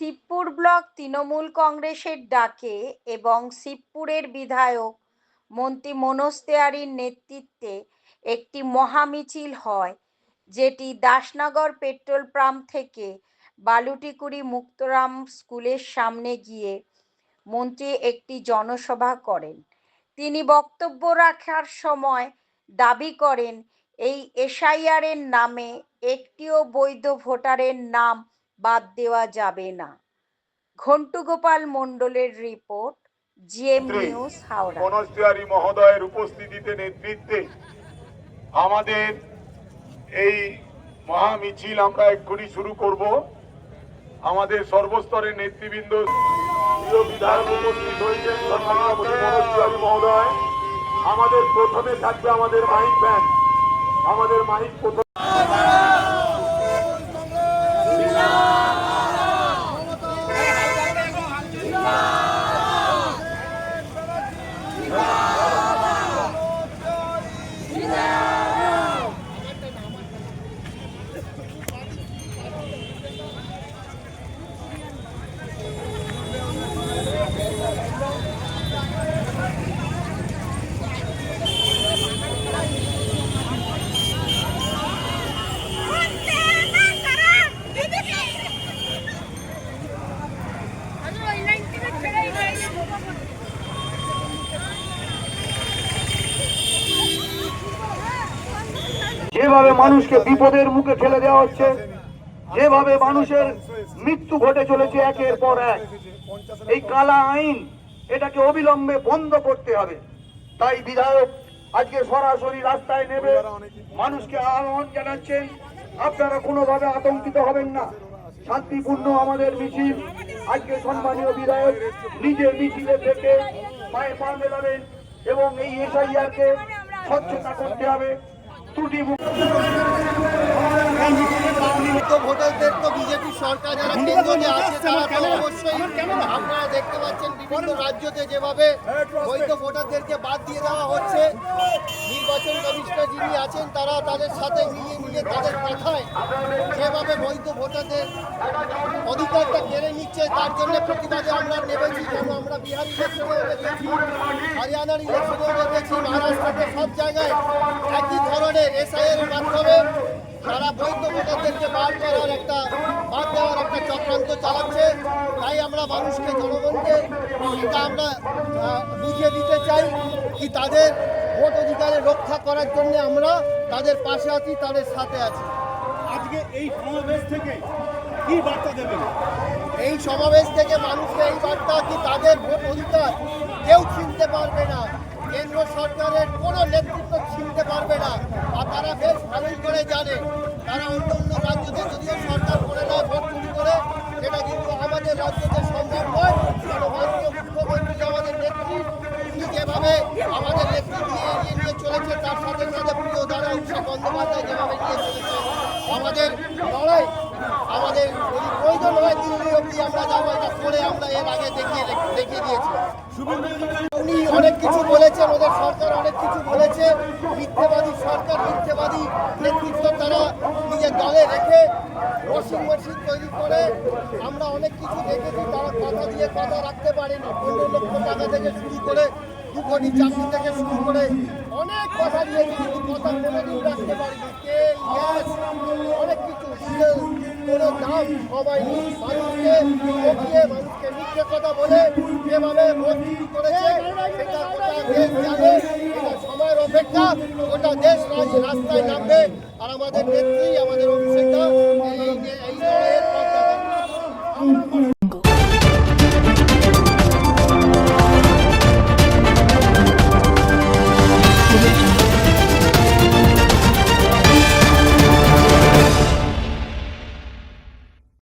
Shibpur block Trinamool কংগ্রেসের ডাকে এবং শিবপুরের বিধায়ক মন্ত্রী মনোজ তেওয়ারির নেতৃত্বে একটি মহামিছিল হয়, যেটি দাসনগর পেট্রোল পাম্প থেকে বালুটিকুড়ি মুক্তরাম স্কুলের সামনে গিয়ে মন্ত্রী একটি জনসভা করেন। তিনি বক্তব্য রাখার সময় দাবি করেন, এই এসআইআর এর নামে একটিও বৈধ ভোটারের নাম দেওয়া যাবে না। ঘন্টু গোপাল মণ্ডলের report GM news Howrah. Manoj Tiwari মহোদয়ের উপস্থিতিতে নেতৃত্বে আমাদের এই মহা মিছিল আমরা এক্ষুনি শুরু করব। আমাদের সর্বস্তরের নেতৃবৃন্দ বিধায়ক উপস্থিত হয়েছেন মনোজ তিওয়ারি মহোদয়। আমাদের প্রথমে থাকবে আমাদের মাইক ব্যান্ড। আমাদের মাইক প্রথম যেভাবে মানুষকে বিপদের মুখে ঠেলে দেওয়া হচ্ছে, যেভাবে মানুষের মৃত্যু ঘটে চলেছে একের পর এক, এই কালা আইন এটাকে অবিলম্বে বন্ধ করতে হবে। তাই বিধায়ক আজকে সরাসরি রাস্তায় নেবে মানুষকে আহ্বান জানাচ্ছেন, আপনারা কোনোভাবে আতঙ্কিত হবেন না। শান্তিপূর্ণ আমাদের মিছিল, আজকে সম্মানীয় বিধায়ক নিজের মিছিলে থেকে পায়ে পা মেলাবেন এবং এই এসআইআর কে স্বচ্ছতা করতে হবে। ত্রুটি ভোটারদের তো বিজেপি সরকার যারা কেন্দ্রে আছে তারা তো অবশ্যই আপনারা দেখতে পাচ্ছেন বিভিন্ন রাজ্যতে যেভাবে বৈধ ভোটারদেরকে বাদ দিয়ে দেওয়া হচ্ছে। নির্বাচন কমিশনার যিনি আছেন, তারা তাদের সাথে মিলিয়ে মিলিয়ে তাদের কথায় যেভাবে বৈধ ভোটারদের অধিকারটা কেড়ে নিচ্ছে। তার জন্য প্রতিবাদে আমরা নেমেছি। যেন আমরা বিহার ইলেকশনেও দেখেছি হরিয়ানার ইলেকশনেও দেখেছি মহারাষ্ট্রতে সব জায়গায় একই ধরনের এসআইয়ের মাধ্যমে তারা বৈধ ভোটারদেরকে বাদ করার একটা বাদ দেওয়ার একটা চক্রান্ত চালাচ্ছে। তাই আমরা মানুষকে, জনগণকে এটা আমরা বুঝিয়ে দিতে চাই কি তাদের ভোট অধিকারের রক্ষা করার জন্য আমরা তাদের পাশে আছি তাদের সাথে আছি। আজকে এই সমাবেশ থেকে কি বার্তা দেবেন? এই সমাবেশ থেকে মানুষকে এই বার্তা কি তাদের ভোট অধিকার কেউ চিনতে পারবে না। কেন্দ্র সরকারের কোনো নেতৃত্ব চিনতে পারবে না। আর তারা বেশ ভালোই করে জানে। তারা অন্য অন্য রাজ্যতে যদিও সরকার করে নেয় ভোট চুরি করে সেটা কিন্তু আমাদের রাজ্যতে সম্ভব নয়। কারণ মাননীয় মুখ্যমন্ত্রী আমাদের নেত্রী যেভাবে আমাদের নেত্রী চলেছে, তার সাথে সাথে প্রিয় দ্বারা অভিষেক বন্দ্যোপাধ্যায় যেভাবে নিয়ে চলেছে, আমাদের লড়াই, আমাদের যদি প্রয়োজন হয় দিল্লি অব্দি আমরা যাব, এটা করে আমরা এর আগে দেখিয়ে দেখিয়ে দিয়েছি। উনি অনেক কিছু বলেছেন, ওদের সরকার অনেক কিছু বলেছে, মিথ্যেবাদী সরকার, মিথ্যেবাদী নেতৃত্ব তারা নিজের দলে রেখে ওয়াশিং মেশিন তৈরি করে, আমরা অনেক কিছু দেখেছি, তারা কথা দিয়ে কথা রাখতে পারেনি, পনেরো লক্ষ টাকা থেকে শুরু করে দু চাকরি থেকে শুরু করে অনেক কথা কিন্তু কথা কোনোদিন রাখতে পারিনি অনেক কিছু কোনো দাম কমায়নি মানুষকে মানুষকে মিথ্যে কথা বলে যেভাবে চুরি করেছে সেটা গোটা সময়ের অপেক্ষা গোটা দেশ রাস্তায় নামবে আর আমাদের নেত্রী আমাদের অভিষেকটা এই।